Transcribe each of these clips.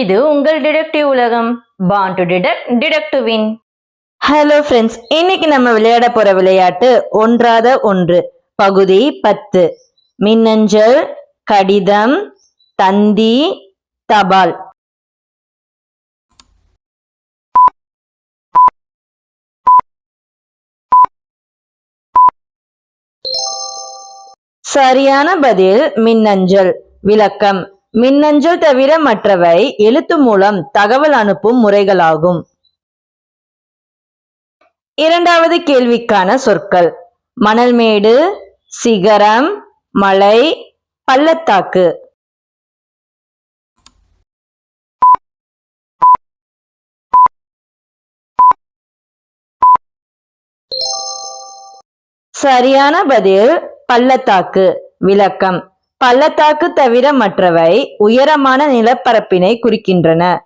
இது உங்கள் டிடெக்டிவ் உலகம். Born to detect detect win hello friends இன்னைக்கு நம்ம விளையாட போற விளையாட்டு ஒன்றாத ஒன்று. பகுதி பத்து. மின்னஞ்சல் கடிதம் தந்தி தபால். சரியான பதில் மின்னஞ்சல் விளக்கம். மின்னஞ்சல் தவிர மற்றவை எழுத்து மூலம் தகவல் அனுப்பும் முறைகளாகும். இரண்டாவது கேள்விக்கான சொற்கள். மணல்மேடு சிகரம் மலை பள்ளத்தாக்கு. சரியான பதில் பள்ளத்தாக்கு. விளக்கம். பள்ளத்தாக்கு தவிர மற்றவை உயரமான நிலப்பரப்பினை குறிக்கின்றன.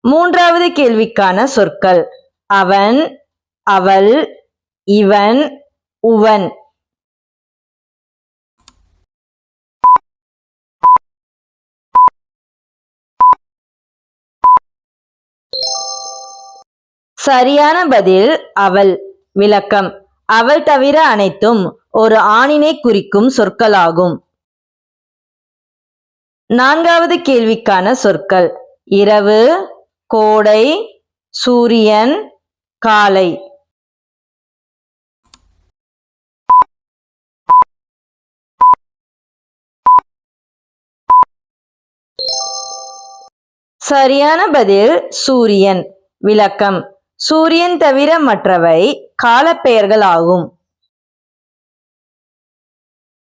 மூன்றாவது கேள்விக்கான சொற்கள். அவன் அவள் இவன் உவன். சரியான பதில் அவள். விளக்கம். அவள் தவிர அனைத்தும் ஒரு ஆணினை குறிக்கும் சொற்களாகும். நான்காவது கேள்விக்கான சொற்கள். இரவு கோடை சூரியன் காலை. சரியான பதில் சூரியன். விளக்கம். சூரியன் தவிர மற்றவை காலப்பெயர்கள் ஆகும்.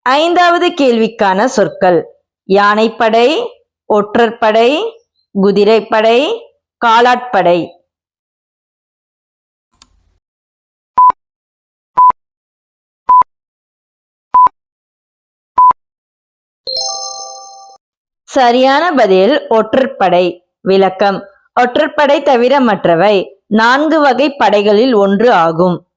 ஐந்தாவது கேள்விக்கான சொற்கள். யானைப்படை ஒற்றற்படை குதிரைப்படை காலாட்படை. சரியான பதில் ஒற்றற்படை விளக்கம். ஒற்றற்படை தவிர மற்றவை நான்கு வகை படைகளில் ஒன்று ஆகும்.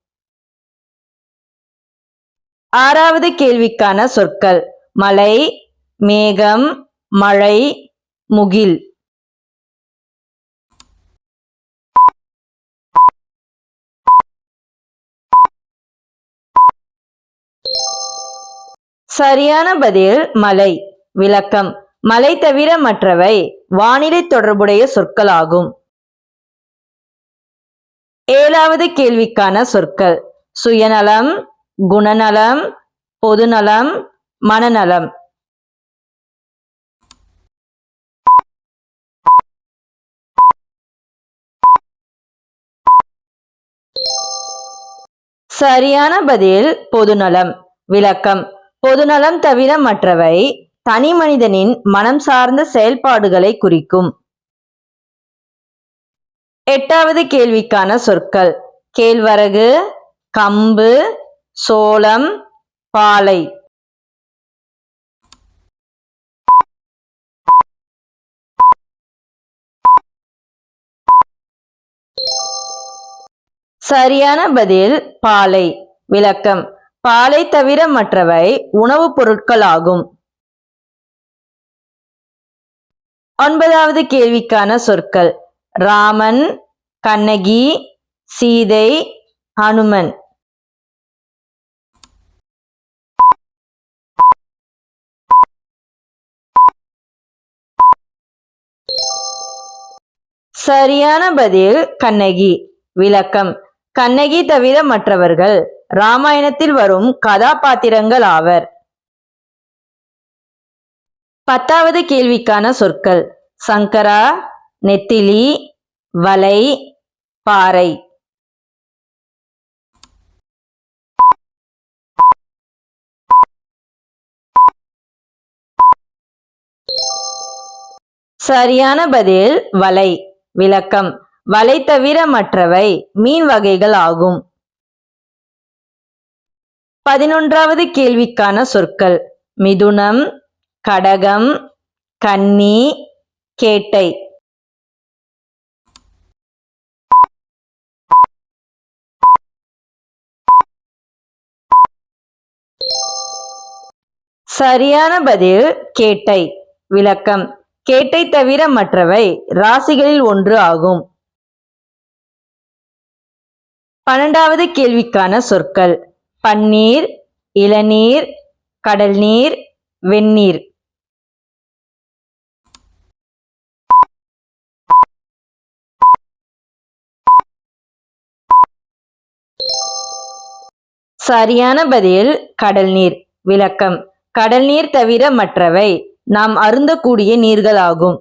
ஆறாவது கேள்விக்கான சொற்கள் மலை மேகம் மழை முகில். சரியான பதில் மலை. விளக்கம் மலை தவிர மற்றவை வானிலை தொடர்புடைய சொற்களாகும். ஏழாவது கேள்விக்கான சொற்கள். சுயநலம் குணநலம் பொதுநலம் மனநலம். சரியான பதில் பொதுநலம். விளக்கம். பொதுநலம் தவிர மற்றவை தனி மனிதனின் மனம் சார்ந்த செயல்பாடுகளை குறிக்கும். எட்டாவது கேள்விக்கான சொற்கள். கேழ்வரகு கம்பு சோளம் பாலை. சரியான பதில் பாலை. விளக்கம். பாலை தவிர மற்றவை உணவுப் பொருட்களாகும். ஒன்பதாவது கேள்விக்கான சொற்கள். ராமன் கண்ணகி சீதை ஹனுமன். சரியான பதில் கண்ணகி. விளக்கம். கண்ணகி தவிர மற்றவர்கள் ராமாயணத்தில் வரும் கதாபாத்திரங்கள் ஆவர். பத்தாவது கேள்விக்கான சொற்கள். சங்கரா நெத்திலி வலை பாறை. சரியான பதில் வலை. விளக்கம். வலை தவிர மற்றவை மீன் வகைகள் ஆகும். பதினொன்றாவது கேள்விக்கான சொற்கள். மிதுனம் கடகம் கன்னி கேட்டை. சரியான பதில் கேட்டை. விளக்கம். கேட்டை தவிர மற்றவை ராசிகளில் ஒன்று ஆகும். பன்னெண்டாவது கேள்விக்கான சொற்கள். பன்னீர் இளநீர் கடல் நீர் வெந்நீர். சரியான பதில் கடல் நீர் விளக்கம். கடல் நீர் தவிர மற்றவை. நாம் அருந்தக்கூடிய நீர்களாகும்.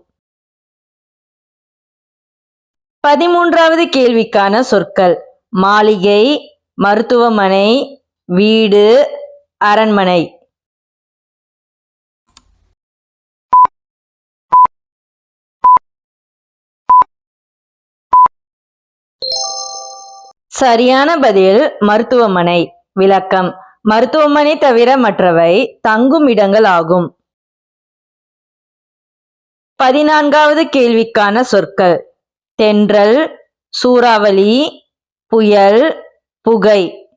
பதிமூன்றாவது கேள்விக்கான சொற்கள். மாளிகை மருத்துவமனை வீடு அரண்மனை. சரியான பதில் மருத்துவமனை. விளக்கம். மருத்துவமனை தவிர மற்றவை தங்கும் இடங்கள் ஆகும். பதினான்காவது கேள்விக்கான சொற்கள். தென்றல் சூறாவளி புயல் புகை.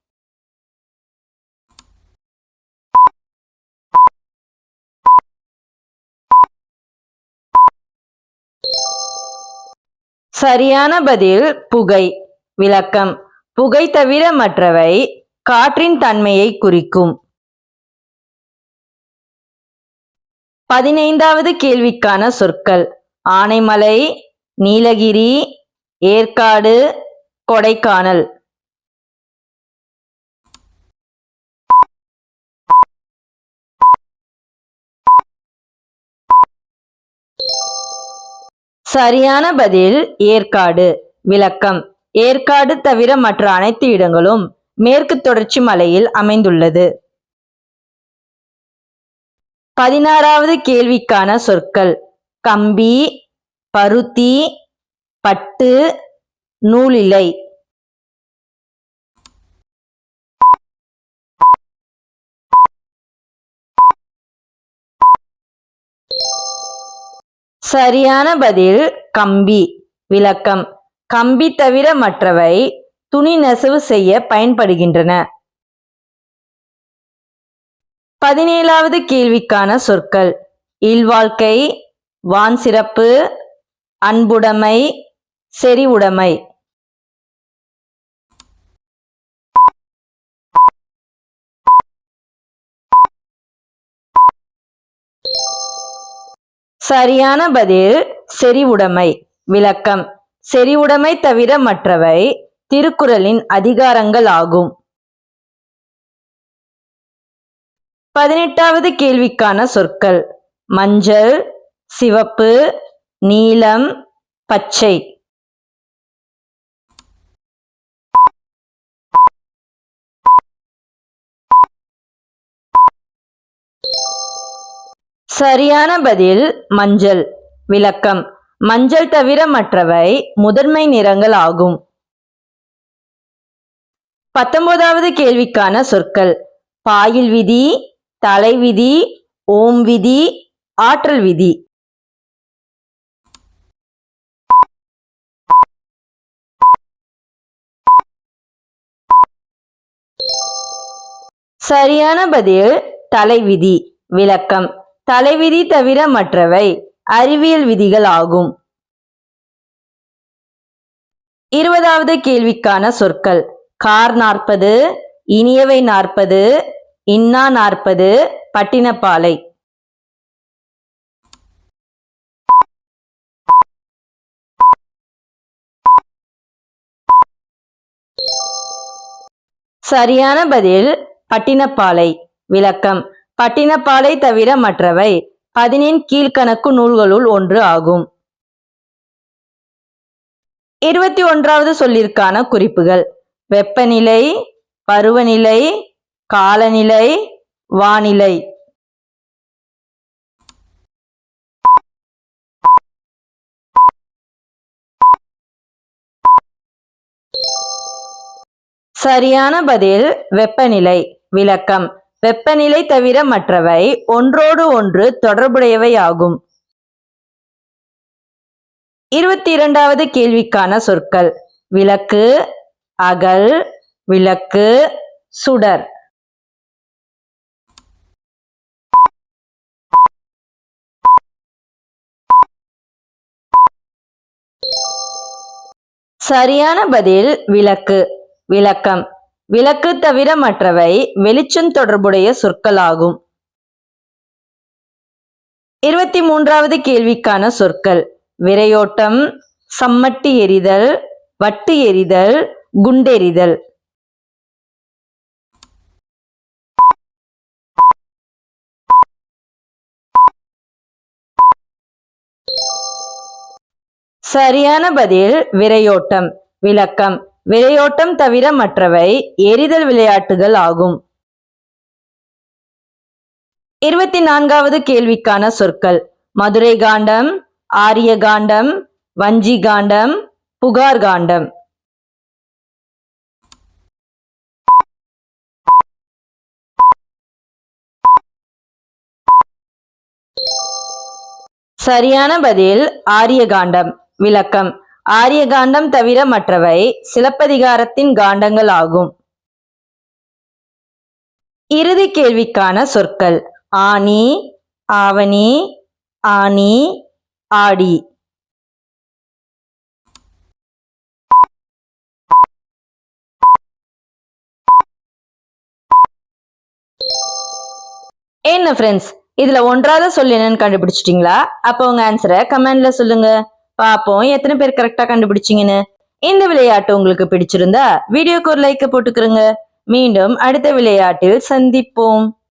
சரியான பதில் புகை. விளக்கம். புகை தவிர மற்றவை காற்றின் தன்மையை குறிக்கும். பதினைந்தாவது கேள்விக்கான சொற்கள். ஆனைமலை நீலகிரி ஏற்காடு கொடைக்கானல். சரியான பதில் ஏற்காடு. விளக்கம். ஏற்காடு தவிர மற்ற அனைத்து இடங்களும் மேற்கு தொடர்ச்சி மலையில் அமைந்துள்ளது. பதினாறாவது கேள்விக்கான சொற்கள். கம்பி பருத்தி பட்டு நூலிலை. சரியான பதில் கம்பி. விளக்கம். கம்பி தவிர மற்றவை துணி நெசவு செய்ய பயன்படுகின்றன. பதினேழாவது கேள்விக்கான சொற்கள். இல்வாழ்க்கை வான் சிறப்பு அன்புடைமை செறிவுடைமை. சரியான பதில் செறிவுடைமை. விளக்கம். செறிவுடைமை தவிர மற்றவை திருக்குறளின் அதிகாரங்கள் ஆகும் பதினெட்டாவது கேள்விக்கான சொற்கள். மஞ்சள் சிவப்பு நீலம் பச்சை. சரியான பதில் மஞ்சள். விளக்கம். மஞ்சள் தவிர மற்றவை முதன்மை நிறங்கள் ஆகும் பத்தொன்பதாவது கேள்விக்கான சொற்கள். பாயில் விதி தலைவிதி ஓம் விதி ஆற்றல் விதி. சரியான பதில் தலைவிதி விளக்கம். தலைவிதி தவிர மற்றவை அறிவியல் விதிகள் ஆகும். இருபதாவது கேள்விக்கான சொற்கள். கார் நாற்பது இனியவை நாற்பது இன்னா நாற்பது பட்டினப்பாலை. சரியான பதில் பட்டினப்பாலை. விளக்கம். பட்டினப்பாலை தவிர மற்றவை பதினெண் கீழ்கணக்கு நூல்களுள் ஒன்று ஆகும். இருபத்தி ஒன்றாவது சொல்லிற்கான குறிப்புகள். வெப்பநிலை பருவநிலை காலநிலை வானிலை. சரியான பதில் வெப்பநிலை விளக்கம். வெப்பநிலை தவிர மற்றவை ஒன்றோடு ஒன்று தொடர்புடையவை ஆகும். இருபத்தி இரண்டாவது கேள்விக்கான சொற்கள். விளக்கு அகல் விளக்கு சுடர். சரியான பதில் விளக்கு. விளக்கம். விளக்கு தவிர மற்றவை வெளிச்சம் தொடர்புடைய சொற்களாகும். இருபத்தி மூன்றாவது கேள்விக்கான சொற்கள். விரையோட்டம் சம்மட்டி எரிதல் வட்டு எரிதல் குண்டெறிதல். சரியான பதில் விரையோட்டம். விளக்கம். விரையோட்டம் தவிர மற்றவை எறிதல் விளையாட்டுகள் ஆகும். இருபத்தி நான்காவது கேள்விக்கான சொற்கள். மதுரை காண்டம் ஆரிய காண்டம் வஞ்சி காண்டம் புகார் காண்டம். சரியான பதில் ஆரியகாண்டம். விளக்கம். ஆரியகாண்டம் தவிர மற்றவை சிலப்பதிகாரத்தின் காண்டங்கள் ஆகும். இறுதி கேள்விக்கான சொற்கள். ஆனி ஆவணி ஆனி ஆடி. என்ன ஃப்ரெண்ட்ஸ் இதுல ஒன்றாவது சொல் என்னன்னு கண்டுபிடிச்சிட்டீங்களா? அப்போ உங்க ஆன்சரை கமெண்ட்ல சொல்லுங்க. பாப்போம் எத்தனை பேர் கரெக்டா கண்டுபிடிச்சீங்கன்னு. இந்த விளையாட்டு உங்களுக்கு பிடிச்சிருந்தா வீடியோக்கு ஒரு லைக்க போட்டுக்கிறங்க. மீண்டும் அடுத்த விளையாட்டில் சந்திப்போம்.